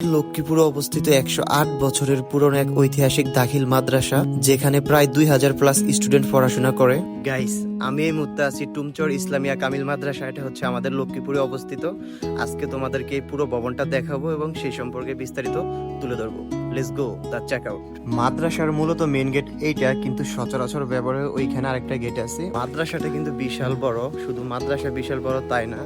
লক্ষ্মীপুরে অবস্থিত একশো আট বছরের পুরনো এক ঐতিহাসিক দাখিল মাদ্রাসা যেখানে প্রায় দুই হাজার প্লাস স্টুডেন্ট পড়াশোনা করে। গাইস আমি এই মুহূর্তে আছি টুমচর ইসলামিয়া কামিল মাদ্রাসা এটা হচ্ছে আমাদের লক্ষ্মীপুরে অবস্থিত। আজকে তোমাদেরকে এই পুরো ভবনটা দেখাবো এবং সেই সম্পর্কে বিস্তারিত তুলে ধরবো। Let's go the check out মাদ্রাসার মূলত মেন গেট এইটা কিন্তু সচরাচর ব্যবহারে ওইখানে আরেকটা গেট আছে। মাদ্রাসাটা কিন্তু বিশাল বড় শুধু মাদ্রাসা বিশাল বড় তাই না?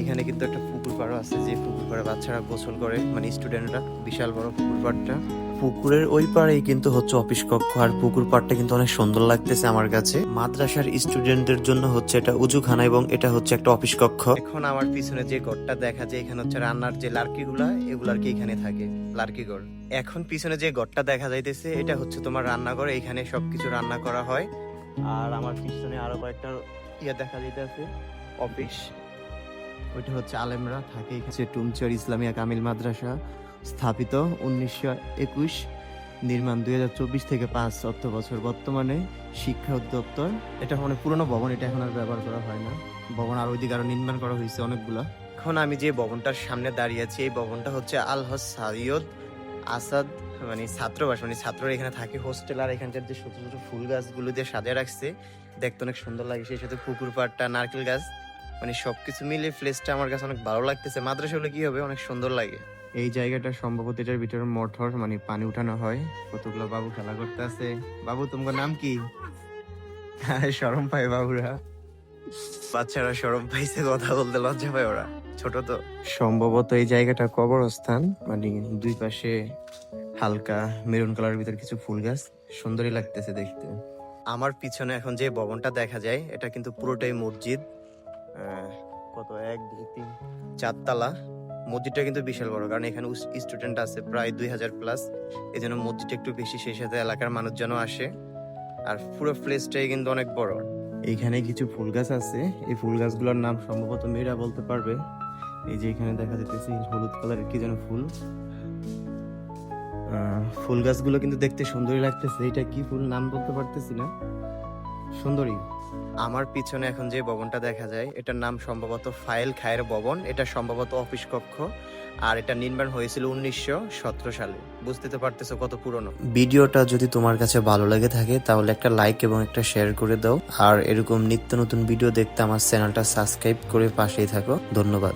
এখানে কিন্তু একটা পাড়ও আছে যে পুকুর পাড়ে বাচ্চারা গোসল করে মানে স্টুডেন্টরা বিশাল বড় পুকুর পাড়টা পুকুরের ওই পাড়েই কিন্তু হচ্ছে অফিস কক্ষ আর পুকুর পাড়টা কিন্তু অনেক সুন্দর লাগতেছে আমার কাছে। মাদ্রাসার স্টুডেন্টদের জন্য হচ্ছে এটা উজুখানা এবং এটা হচ্ছে একটা অফিস কক্ষ। এখন আমার পিছনে যে ঘরটা দেখা যায় এখানে হচ্ছে রান্নার যে লার্কি গুলা এগুলো আর কি এখানে থাকে? লার্কি ঘর এখন পিছনে যে ঘরটা দেখা যাইতেছে এটা হচ্ছে তোমার রান্নাঘর এখানে সবকিছু রান্না করা হয়। আর আমার পিছনে আরও কয়েকটা ইয়ে দেখা যাইতেছে অফিস। ওইটা হচ্ছে আলেমরা থাকে এখানে। টুমচর ইসলামিয়া কামিল মাদ্রাসা স্থাপিত উনিশশো একুশ, নির্মাণ দুই হাজার চব্বিশ থেকে পাঁচ অর্থ বছর। বর্তমানে শিক্ষা অধিদপ্তর, এটা অনেক পুরনো ভবন, এটা এখন আর ব্যবহার করা হয় না। ভবন আর ওইদিকে আরও নির্মাণ করা হয়েছে অনেকগুলা। এখন আমি যে ভবনটার সামনে দাঁড়িয়ে আছি, এই ভবনটা হচ্ছে আল হজ সাইয়দ আসাদ মানে ছাত্রবাস মানে ছাত্ররা এখানে থাকে। হোস্টেল আর এখানকার যে ছোট ছোট ফুল গাছগুলো দিয়ে সাজিয়ে রাখছে, দেখতে অনেক সুন্দর লাগে সেই সাথে পুকুর পাড়টা, নারকেল গাছ। মানে সবকিছু মিলে প্লেসটা আমার কাছে অনেক ভালো লাগতেছে। মাদ্রাসা হলে কি হবে? অনেক সুন্দর লাগে। এই জায়গাটা সম্ভবত এটার ভিতরে মোটর মানে পানি উঠানো হয়। কতগুলো বাবু খেলা করতে আছে বাবু তোমার নাম কি? শরম পায় বাবুরা। বাচ্চারা শরম পাইছে কথা বলতে লজ্জা পায় ওরা। ছোট তো। সম্ভবত এই জায়গাটা কবরস্থান মানে দুই পাশে হালকা মেরুন কালারের ভিতর কিছু ফুল গাছ। সুন্দরই লাগতেছে দেখতে। আমার পিছনে এখন যে ভবনটা দেখা যায় এটা কিন্তু পুরোটাই মসজিদ। কত এক দুই তিন চারতলা। মসজিদটা কিন্তু বিশাল বড় কারণ এখানে স্টুডেন্ট আছে প্রায় দুই হাজার প্লাস এই জন্য মসজিদটা একটু বেশি সেই সাথে এলাকার মানুষজনও আসে। আর পুরো প্লেসটাই কিন্তু অনেক বড়। এইখানে কিছু ফুল গাছ আছে। এই ফুল গাছগুলোর নাম সম্ভবত মেয়েরা বলতে পারবে। এই যে এখানে দেখা যাইতেছে হলুদ কালারের কি যেন ফুল। আহ, ফুল গাছগুলো কিন্তু দেখতে সুন্দরই লাগতেছে। এটা কি ফুল নাম বলতে পারতেছি না। সুন্দরী। আমার পিছনে এখন যে ভবনটা দেখা যায় এটার নাম সম্ভবত ফাইল খায়ের ভবন। এটা সম্ভবত অফিস কক্ষ। আর এটা নির্মাণ হয়েছিল উনিশশো সতেরো সালে। বুঝতে তো পারতেছো কত পুরনো। ভিডিওটা যদি তোমার কাছে ভালো লাগে থাকে তাহলে একটা লাইক এবং একটা শেয়ার করে দাও। আর এরকম নিত্য নতুন ভিডিও দেখতে আমার চ্যানেলটা সাবস্ক্রাইব করে পাশেই থাকো। ধন্যবাদ।